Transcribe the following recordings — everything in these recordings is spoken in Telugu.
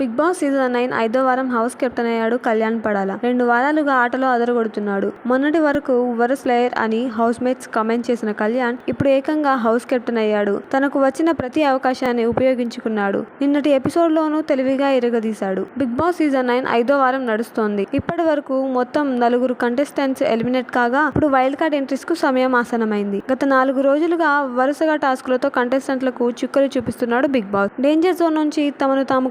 బిగ్ బాస్ సీజన్ నైన్ ఐదో వారం హౌస్ కెప్టెన్ అయ్యాడు కళ్యాణ్ పడాల. రెండు వారాలుగా ఆటలో అదరగొడుతున్నాడు. మొన్నటి వరకు వరస్ లేయర్ అని హౌస్ మేట్స్ కమెంట్ చేసిన కళ్యాణ్ ఇప్పుడు ఏకంగా హౌస్ కెప్టెన్ అయ్యాడు. తనకు వచ్చిన ప్రతి అవకాశాన్ని ఉపయోగించుకున్నాడు. నిన్నటి ఎపిసోడ్ లోనూ తెలివిగా ఇరగదీశాడు బిగ్ బాస్ సీజన్ నైన్ ఐదో వారం నడుస్తోంది. ఇప్పటి వరకు మొత్తం నలుగురు కంటెస్టెంట్స్ ఎలిమినేట్ కాగా ఇప్పుడు వైల్డ్ కార్డ్ ఎంట్రీస్కు సమయం ఆసనమైంది. గత నాలుగు రోజులుగా వరుసగా టాస్క్లతో కంటెస్టెంట్లకు చుక్కలు చూపిస్తున్నాడు బిగ్ బాస్. డేంజర్ జోన్ నుంచి తమను తాము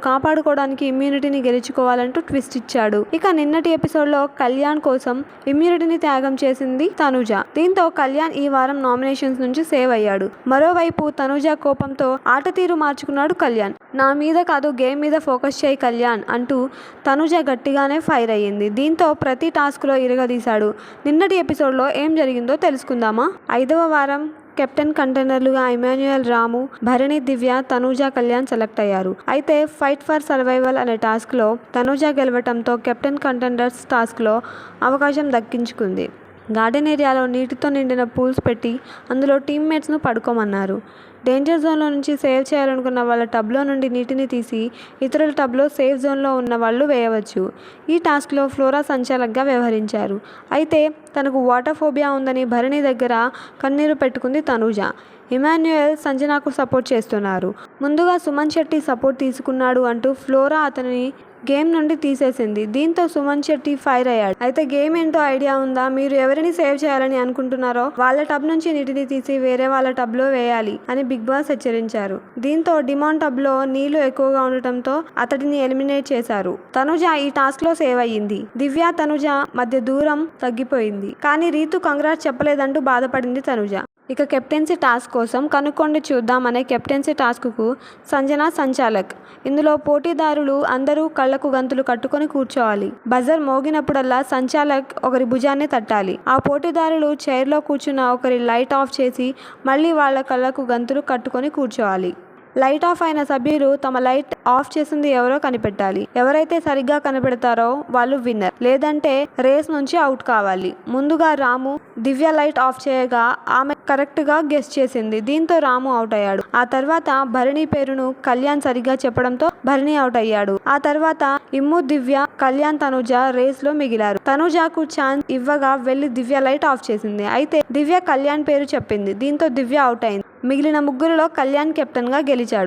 కాపాడుకోవడానికి ఇమ్యూనిటీని గెలుచుకోవాలంటూ ట్విస్ట్ ఇచ్చాడు. ఇక నిన్నటి ఎపిసోడ్లో కళ్యాణ్ కోసం ఇమ్యూనిటీని త్యాగం చేసింది తనుజ. దీంతో కళ్యాణ్ ఈ వారం నామినేషన్స్ నుంచి సేవ్ అయ్యాడు. మరోవైపు తనుజ కోపంతో ఆట తీరు మార్చుకున్నాడు కళ్యాణ్. నా మీద కాదు గేమ్ మీద ఫోకస్ చేయి కళ్యాణ్ అంటూ తనుజ గట్టిగానే ఫైర్ అయ్యింది. దీంతో ప్రతి టాస్క్లో ఇరగదీశాడు. నిన్నటి ఎపిసోడ్లో ఏం జరిగిందో తెలుసుకుందామా? ఐదవ వారం కెప్టెన్ కంటైనర్లుగా ఇమాన్యుయల్ రాము భరణి దివ్య తనూజ కళ్యాణ్ సెలెక్ట్ అయ్యారు. అయితే ఫైట్ ఫర్ సర్వైవల్ అనే టాస్క్లో తనూజ గెలవటంతో కెప్టెన్ కంటెండర్స్ టాస్క్లో అవకాశం దక్కించుకుంది. గార్డెన్ ఏరియాలో నీటితో నిండిన పూల్స్ పెట్టి అందులో టీమ్మేట్స్ను పడుకోమన్నారు. డేంజర్ జోన్లో నుంచి సేవ్ చేయాలనుకున్న వాళ్ళ టబ్లో నుండి నీటిని తీసి ఇతరుల టబ్లో సేఫ్ జోన్లో ఉన్న వాళ్ళు వేయవచ్చు. ఈ టాస్క్లో ఫ్లోరా సంచాలక్గా వ్యవహరించారు. అయితే తనకు వాటర్ ఫోబియా ఉందని భరణి దగ్గర కన్నీరు పెట్టుకుంది తనూజ. ఇమాన్యుయల్ సంజనాకు సపోర్ట్ చేస్తున్నారు. ముందుగా సుమన్ శెట్టి సపోర్ట్ తీసుకున్నాడు అంటూ ఫ్లోరా అతనిని గేమ్ నుండి తీసేసింది. దీంతో సుమన్ శెట్టి ఫైర్ అయ్యాడు. అయితే గేమ్ ఏంటో ఐడియా ఉందా? మీరు ఎవరిని సేవ్ చేయాలని అనుకుంటున్నారో వాళ్ళ టబ్ నుంచి నీటిని తీసి వేరే వాళ్ళ టబ్లో వేయాలి అని బిగ్ బాస్ హెచ్చరించారు. దీంతో డిమాండ్ టబ్లో నీళ్ళు ఎక్కువగా ఉండటంతో అతడిని ఎలిమినేట్ చేశారు. తనుజ ఈ టాస్క్లో సేవ్ అయ్యింది. దివ్య తనుజ మధ్య దూరం తగ్గిపోయింది. కానీ రీతు కంగ్రాట్ చెప్పలేదంటూ బాధపడింది తనుజ. ఇక కెప్టెన్సీ టాస్క్ కోసం కనుక్కోండి చూద్దామనే కెప్టెన్సీ టాస్క్కు సంజన సంచాలక్. ఇందులో పోటీదారులు అందరూ కళ్ళకు గంతులు కట్టుకొని కూర్చోవాలి. బజర్ మోగినప్పుడల్లా సంచాలక్ ఒకరి భుజాన్ని తట్టాలి. ఆ పోటీదారులు చైర్లో కూర్చున్న ఒకరి లైట్ ఆఫ్ చేసి మళ్ళీ వాళ్ళ కళ్ళకు గంతులు కట్టుకొని కూర్చోవాలి. లైట్ ఆఫ్ అయిన సభ్యులు తమ లైట్ ఆఫ్ చేసింది ఎవరో కనిపెట్టాలి. ఎవరైతే సరిగ్గా కనిపెడతారో వాళ్ళు విన్నర్. లేదంటే రేస్ నుంచి అవుట్ కావాలి. ముందుగా రాము దివ్య లైట్ ఆఫ్ చేయగా ఆమె కరెక్ట్గా గెస్ చేసింది. దీంతో రాము అవుట్ అయ్యాడు. ఆ తర్వాత భరణి పేరును కళ్యాణ్ సరిగ్గా చెప్పడంతో భరణి అవుట్ అయ్యాడు. ఆ తర్వాత ఇమ్ము దివ్య కళ్యాణ్ తనుజ రేస్లో మిగిలారు. తనుజకు ఛాన్స్ ఇవ్వగా వెళ్ళి దివ్య లైట్ ఆఫ్ చేసింది. అయితే దివ్య కళ్యాణ్ పేరు చెప్పింది. దీంతో దివ్య అవుట్ అయింది. మిగిలిన ముగ్గురిలో కళ్యాణ్ కెప్టెన్గా గెలిచాడు.